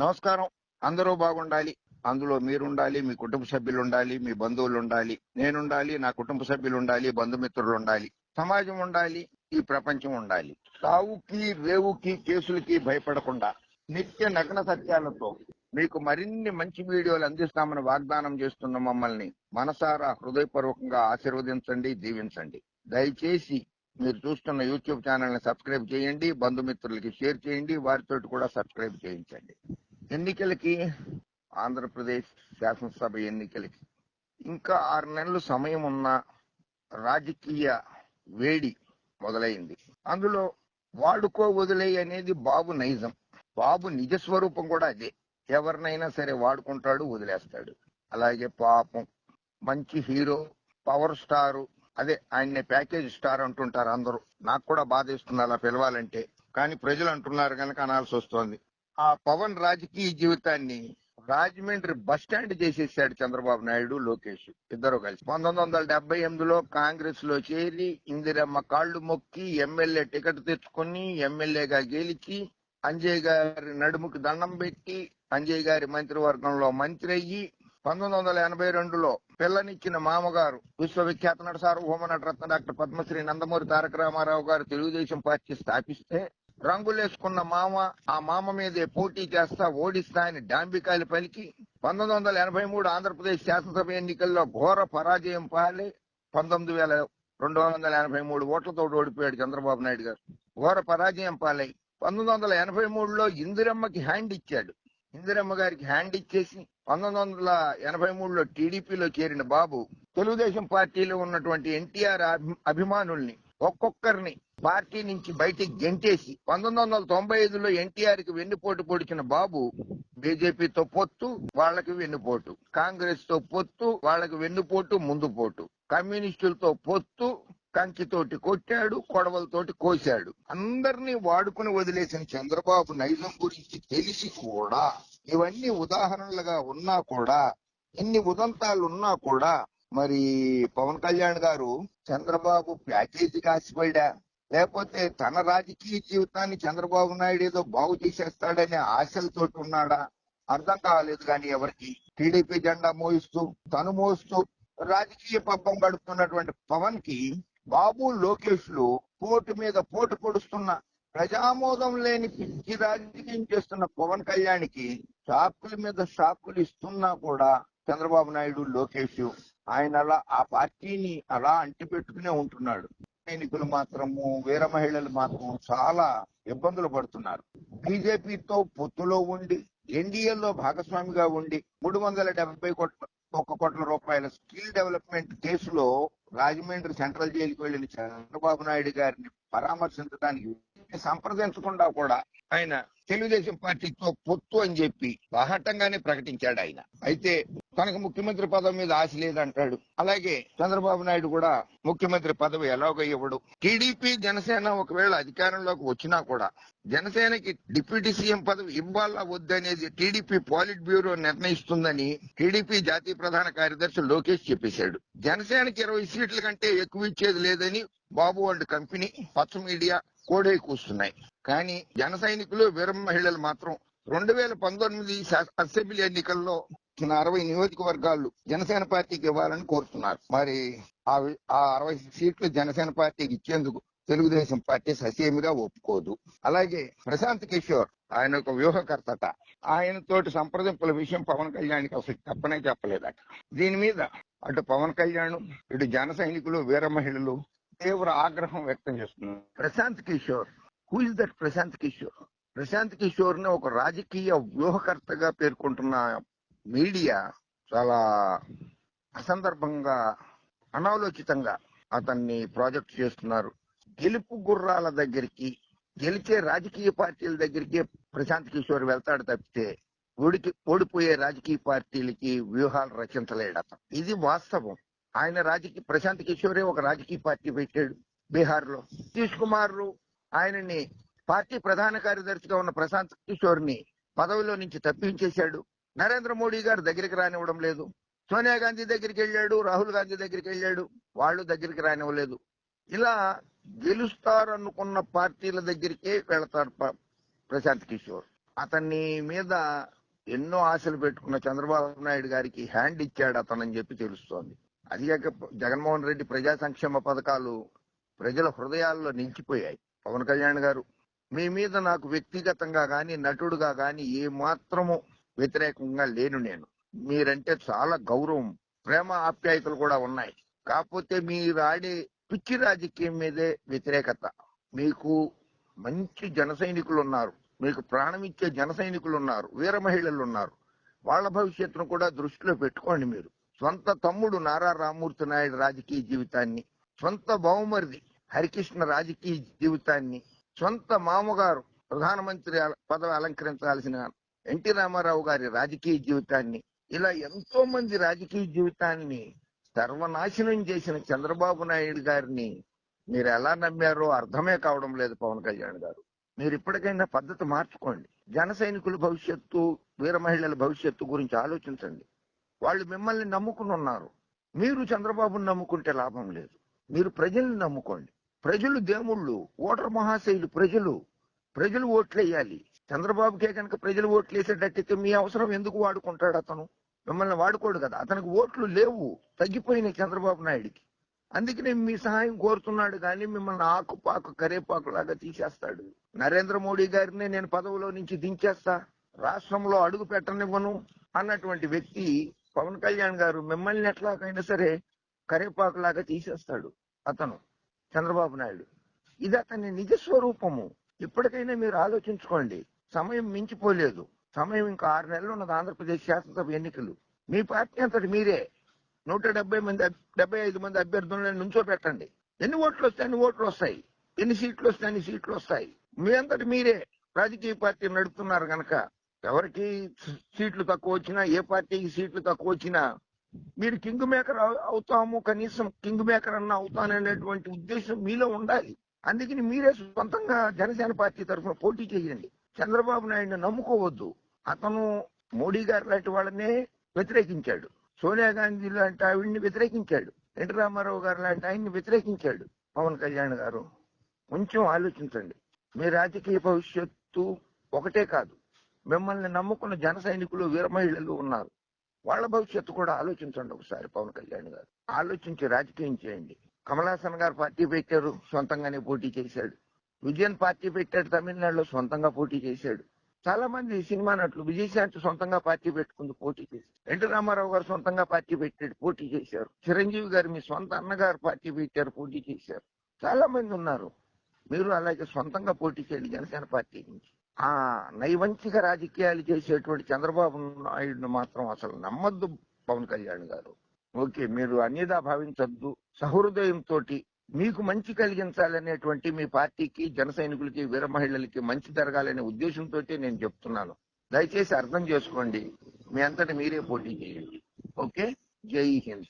నమస్కారం. అందరూ బాగుండాలి. అందులో మీరుండాలి మీ కుటుంబ సభ్యులు ఉండాలి మీ బంధువులు ఉండాలి నేనుండాలి నా కుటుంబ సభ్యులు ఉండాలి బంధుమిత్రులు ఉండాలి సమాజం ఉండాలి ఈ ప్రపంచం ఉండాలి సావుకి రేవుకి కేసులకి భయపడకుండా నిత్య నగ్న సత్యాలతో మీకు మరిన్ని మంచి వీడియోలు అందిస్తామని వాగ్దానం చేస్తున్న మమ్మల్ని మనసారా హృదయపూర్వకంగా ఆశీర్వదించండి దీవించండి. దయచేసి మీరు చూస్తున్న యూట్యూబ్ ఛానల్ని సబ్స్క్రైబ్ చేయండి బంధుమిత్రులకి షేర్ చేయండి వారితో కూడా సబ్స్క్రైబ్ చేయించండి. ఎన్నికలకి ఆంధ్రప్రదేశ్ శాసనసభ ఎన్నికలకి ఇంకా ఆరు నెలలు సమయం ఉన్న రాజకీయ వేడి మొదలైంది. అందులో వాడుకో వదిలే అనేది బాబు నైజం. బాబు నిజ స్వరూపం కూడా అదే. ఎవరినైనా సరే వాడుకుంటాడు వదిలేస్తాడు. అలాగే పాపం మంచి హీరో పవర్ స్టార్ అదే ఆయన్ని ప్యాకేజ్ స్టార్ అంటుంటారు అందరూ. నాకు కూడా బాధ ఇస్తుంది అలా పిలవాలంటే. కానీ ప్రజలు అంటున్నారు కనుక అనాల్సి వస్తోంది. ఆ పవన్ రాజకీయ జీవితాన్ని రాజమండ్రి బస్ స్టాండ్ చేసేసాడు చంద్రబాబు నాయుడు లోకేష్ ఇద్దరు కలిసి. పంతొమ్మిది వందల డెబ్బై ఎనిమిదిలో కాంగ్రెస్లో చేరి ఇందిరమ్మ కాళ్ళు మొక్కి ఎమ్మెల్యే టికెట్ తెచ్చుకుని ఎమ్మెల్యేగా గెలిచి అంజయ్ గారి నడుముకి దండం పెట్టి అంజయ్ గారి మంత్రివర్గంలో మంత్రి అయ్యి పంతొమ్మిది వందల ఎనభై రెండులో పిల్లనిచ్చిన మామగారు విశ్వవిఖ్యాత నట సార్వభౌమ నటరత్న డాక్టర్ పద్మశ్రీ నందమూరి తారక రామారావు గారు తెలుగుదేశం పార్టీ స్థాపిస్తే రంగులేసుకున్న మామ ఆ మామ మీదే పోటీ చేస్తా ఓడిస్తా అని డాంబికాయలు పలికి పంతొమ్మిది వందల ఎనభై మూడు ఆంధ్రప్రదేశ్ శాసనసభ ఎన్నికల్లో ఘోర పరాజయం పాలి పంతొమ్మిది వేల రెండు వందల ఎనభై మూడు ఓట్లతో ఓడిపోయాడు చంద్రబాబు నాయుడు గారు. ఘోర పరాజయం పాలై పంతొమ్మిది వందల ఎనభై మూడులో ఇందిరమ్మకి హ్యాండ్ ఇచ్చాడు. ఇందిరమ్మ గారికి హ్యాండ్ ఇచ్చేసి పంతొమ్మిది వందల ఎనభై మూడులో టీడీపీలో చేరిన బాబు తెలుగుదేశం పార్టీలో ఉన్నటువంటి ఎన్టీఆర్ అభిమానుల్ని ఒక్కొక్కరిని పార్టీ నుంచి బయటికి గెంటేసి పంతొమ్మిది వందల తొంభై ఐదులో ఎన్టీఆర్కి వెన్నుపోటు పొడిచిన బాబు బీజేపీతో పొత్తు వాళ్ళకి వెన్నుపోటు. కాంగ్రెస్తో పొత్తు వాళ్ళకి వెన్నుపోటు ముందు పోటు. కమ్యూనిస్టులతో పొత్తు కంకితోటి కొట్టాడు కొడవలతోటి కోశాడు అందరినీ వాడుకుని వదిలేసిన చంద్రబాబు నైజం గురించి తెలిసి కూడా ఇవన్నీ ఉదాహరణలుగా ఉన్నా కూడా ఎన్ని ఉదంతాలు ఉన్నా కూడా మరి పవన్ కళ్యాణ్ గారు చంద్రబాబు ప్యాకేజీ కాసిపోయా లేకపోతే తన రాజకీయ జీవితాన్ని చంద్రబాబు నాయుడు ఏదో బాగు చేసేస్తాడనే ఆశలతో ఉన్నాడా? అర్థం కాలేదు కానీ ఎవరికి. టీడీపీ జెండా మోయిస్తూ తను మోస్తూ రాజకీయ పబ్బం గడుపుతున్నటువంటి పవన్కి బాబు లోకేష్లు పోటు మీద పోటు పొడుస్తున్న ప్రజామోదం లేని పిచ్చి రాజకీయం చేస్తున్న పవన్ కళ్యాణ్కి షాకుల మీద షాకులు ఇస్తున్నా కూడా చంద్రబాబు నాయుడు లోకేష్ ఆయన అలా ఆ పార్టీని అలా అంటిపెట్టుకునే ఉంటున్నాడు. సైనికులు మాత్రము వీర మహిళలు మాత్రం చాలా ఇబ్బందులు పడుతున్నారు. బీజేపీతో పొత్తులో ఉండి ఎన్డీఏలో భాగస్వామిగా ఉండి మూడు వందల డెబ్బై కోట్ల ఒక కోట్ల రూపాయల స్కిల్ డెవలప్మెంట్ కేసులో రాజమండ్రి సెంట్రల్ జైలుకి వెళ్ళిన చంద్రబాబు నాయుడు గారిని పరామర్శించడానికి సంప్రదించకుండా కూడా ఆయన తెలుగుదేశం పార్టీతో పొత్తు అని చెప్పి బాహటంగానే ప్రకటించాడు ఆయన. అయితే తనకు ముఖ్యమంత్రి పదవి మీద ఆశ లేదంటాడు. అలాగే చంద్రబాబు నాయుడు కూడా ముఖ్యమంత్రి పదవి ఎలాగో ఇవ్వడు. టీడీపీ జనసేన ఒకవేళ అధికారంలోకి వచ్చినా కూడా జనసేనకి డిప్యూటీ సీఎం పదవి ఇవ్వాలా వద్దనేది టీడీపీ పాలిట్ బ్యూరో నిర్ణయిస్తుందని టీడీపీ జాతీయ ప్రధాన కార్యదర్శి లోకేష్ చెప్పేశాడు. జనసేనకి ఇరవై సీట్ల కంటే ఎక్కువ ఇచ్చేది లేదని బాబు అండ్ కంపెనీ పచ్చ మీడియా కోడే కూస్తున్నాయి. కానీ జన సైనికులు వీర మహిళలు మాత్రం రెండు వేల పంతొమ్మిది అసెంబ్లీ ఎన్నికల్లో అరవై నియోజకవర్గాలు జనసేన పార్టీకి ఇవ్వాలని కోరుతున్నారు. మరి ఆ అరవై సీట్లు జనసేన పార్టీకి ఇచ్చేందుకు తెలుగుదేశం పార్టీ ససేమిగా ఒప్పుకోదు. అలాగే ప్రశాంత్ కిషోర్ ఆయన ఒక వ్యూహకర్తట. ఆయనతోటి సంప్రదింపుల విషయం పవన్ కళ్యాణ్కి అసలు చెప్పనే చెప్పలేదట. దీని మీద అటు పవన్ కళ్యాణ్ ఇటు జన సైనికులు వీర మహిళలు తీవ్ర ఆగ్రహం వ్యక్తం చేస్తున్నారు. Prashant Kishor who is that Prashant Kishor? Prashant కిషోర్ని ఒక రాజకీయ వ్యూహకర్తగా పేర్కొంటున్న మీడియా చాలా అసందర్భంగా అనాలోచితంగా అతన్ని ప్రాజెక్ట్ చేస్తున్నారు. గెలుపు గుర్రాల దగ్గరికి గెలిచే రాజకీయ పార్టీల దగ్గరికి ప్రశాంత్ కిషోర్ వెళ్తాడు తప్పితే ఓడికి ఓడిపోయే రాజకీయ పార్టీలకి వ్యూహాలు రచించలేడత ఇది వాస్తవం. ఆయన రాజకీయ ప్రశాంత్ కిషోరే ఒక రాజకీయ పార్టీ పెట్టాడు బీహార్లో నితీష్ కుమార్ ఆయనని పార్టీ ప్రధాన కార్యదర్శిగా ఉన్న ప్రశాంత్ కిషోర్ని పదవిలో నుంచి తప్పించేశాడు. నరేంద్ర మోడీ గారు దగ్గరికి రానివ్వడం లేదు. సోనియా గాంధీ దగ్గరికి వెళ్ళాడు రాహుల్ గాంధీ దగ్గరికి వెళ్ళాడు వాళ్ళు దగ్గరికి రానివ్వలేదు. ఇలా గెలుస్తారు అనుకున్న పార్టీల దగ్గరికే వెళతారు ప్రశాంత్ కిషోర్. అతన్ని మీద ఎన్నో ఆశలు పెట్టుకున్న చంద్రబాబు నాయుడు గారికి హ్యాండ్ ఇచ్చాడు అతనని చెప్పి తెలుస్తోంది. అది కాక జగన్మోహన్ రెడ్డి ప్రజా సంక్షేమ పథకాలు ప్రజల హృదయాల్లో నిలిచిపోయాయి పవన్ కళ్యాణ్ గారు మీ మీద నాకు వ్యక్తిగతంగా గాని నటుడుగా గాని ఏ మాత్రము వ్యతిరేకంగా లేను నేను. మీరంటే చాలా గౌరవం ప్రేమ ఆప్యాయతలు కూడా ఉన్నాయి. కాకపోతే మీరు ఆడే పిచ్చి రాజకీయం మీదే వ్యతిరేకత. మీకు మంచి జన సైనికులు ఉన్నారు. మీకు ప్రాణం ఇచ్చే జన సైనికులు ఉన్నారు. వీర మహిళలు ఉన్నారు. వాళ్ళ భవిష్యత్తును కూడా దృష్టిలో పెట్టుకోండి మీరు. సొంత తమ్ముడు నారా రామూర్తి నాయుడు రాజకీయ జీవితాన్ని సొంత బహుమరిది హరికృష్ణ రాజకీయ జీవితాన్ని సొంత మామగారు ప్రధానమంత్రి అల- పదవి అలంకరించాల్సిన ఎన్టీ రామారావు గారి రాజకీయ జీవితాన్ని ఇలా ఎంతో మంది రాజకీయ జీవితాన్ని సర్వనాశనం చేసిన చంద్రబాబు నాయుడు గారిని మీరు ఎలా నమ్మారో అర్థమే కావడం లేదు పవన్ కళ్యాణ్ గారు. మీరు ఇప్పటికైనా పద్ధతి మార్చుకోండి. జన సైనికుల భవిష్యత్తు వీర మహిళల భవిష్యత్తు గురించి ఆలోచించండి. వాళ్ళు మిమ్మల్ని నమ్ముకుని ఉన్నారు. మీరు చంద్రబాబుని నమ్ముకుంటే లాభం లేదు. మీరు ప్రజల్ని నమ్ముకోండి. ప్రజలు దేవుళ్ళు ఓటర్ మహాశైలు ప్రజలు. ప్రజలు ఓట్లు వేయాలి చంద్రబాబుకే కనుక ప్రజలు ఓట్లు వేసేటట్టయితే మీ అవసరం ఎందుకు వాడుకుంటాడు అతను? మిమ్మల్ని వాడుకోడు కదా. అతనికి ఓట్లు లేవు. తగ్గిపోయినాయి చంద్రబాబు నాయుడికి. అందుకనే మీ సహాయం కోరుతున్నాడు కానీ మిమ్మల్ని ఆకుపాకు కరేపాకు లాగా తీసేస్తాడు. నరేంద్ర మోడీ గారిని నేను పదవిలో నుంచి దించేస్తా. రాష్ట్రంలో అడుగు పెట్టనివ్వను అన్నటువంటి వ్యక్తి పవన్ కళ్యాణ్ గారు మిమ్మల్ని ఎట్లాగైనా సరే కరేపాకు లాగా తీసేస్తాడు అతను చంద్రబాబు నాయుడు. ఇది అతని నిజ స్వరూపము. ఇప్పటికైనా మీరు ఆలోచించుకోండి. సమయం మించిపోలేదు. సమయం ఇంకా ఆరు నెలలు ఉన్నది ఆంధ్రప్రదేశ్ శాసనసభ ఎన్నికలు. మీ పార్టీ అంతటి మీరే. నూట డెబ్బై మంది డెబ్బై ఐదు మంది అభ్యర్థులను నుంచో పెట్టండి ఎన్ని ఓట్లు వస్తాయి అన్ని ఓట్లు వస్తాయి. ఎన్ని సీట్లు వస్తాయి అన్ని సీట్లు వస్తాయి. మీ అంతటి మీరే. రాజకీయ పార్టీ నడుపుతున్నారు కనుక ఎవరికి సీట్లు తక్కువ వచ్చినా ఏ పార్టీకి సీట్లు తక్కువ వచ్చినా మీరు కింగ్ మేకర్ అవుతాము. కనీసం కింగ్ మేకర్ అన్న అవుతాననేటువంటి ఉద్దేశం మీలో ఉండాలి. అందుకని మీరే సొంతంగా జనసేన పార్టీ తరఫున పోటీ చేయండి. చంద్రబాబు నాయుడు నమ్ముకోవద్దు. అతను మోడీ గారు లాంటి వాళ్ళనే వ్యతిరేకించాడు. సోనియా గాంధీ లాంటి ఆవిడ్ని వ్యతిరేకించాడు. ఎన్టీ రామారావు గారు లాంటి ఆయన్ని వ్యతిరేకించాడు పవన్ కళ్యాణ్ గారు. కొంచెం ఆలోచించండి. మీ రాజకీయ భవిష్యత్తు ఒకటే కాదు. మిమ్మల్ని నమ్ముకున్న జన సైనికులు వీరమహిళలు ఉన్నారు. వాళ్ళ భవిష్యత్తు కూడా ఆలోచించండి ఒకసారి పవన్ కళ్యాణ్ గారు. ఆలోచించి రాజకీయం చేయండి. కమలాసన్ గారు పార్టీ పెట్టారు సొంతంగానే పోటీ చేశాడు. విజయన్ పార్టీ పెట్టాడు తమిళనాడులో సొంతంగా పోటీ చేశాడు. చాలా మంది సినిమా నటులు విజయశాంతి సొంతంగా పార్టీ పెట్టుకుంది పోటీ చేశారు ఎన్టీ రామారావు గారు సొంతంగా పార్టీ పెట్టాడు పోటీ చేశారు. చిరంజీవి గారు మీ సొంత అన్నగారు పార్టీ పెట్టారు పోటీ చేశారు. చాలా మంది ఉన్నారు. మీరు అలాగే సొంతంగా పోటీ చేయండి జనసేన పార్టీ నుంచి. ఆ నైవంచిక రాజకీయాలు చేసేటువంటి చంద్రబాబు నాయుడును మాత్రం అసలు నమ్మద్దు పవన్ కళ్యాణ్ గారు. ఓకే మీరు అన్యదా భావించద్దు. సహృదయంతో మీకు మంచి కలిగించాలనేటువంటి మీ పార్టీకి జన సైనికులకి వీర మహిళలకి మంచి జరగాలనే ఉద్దేశంతో నేను చెప్తున్నాను. దయచేసి అర్థం చేసుకోండి. మీ అంతటి మీరే పోటీ చేయండి. ఓకే? జై హింద్.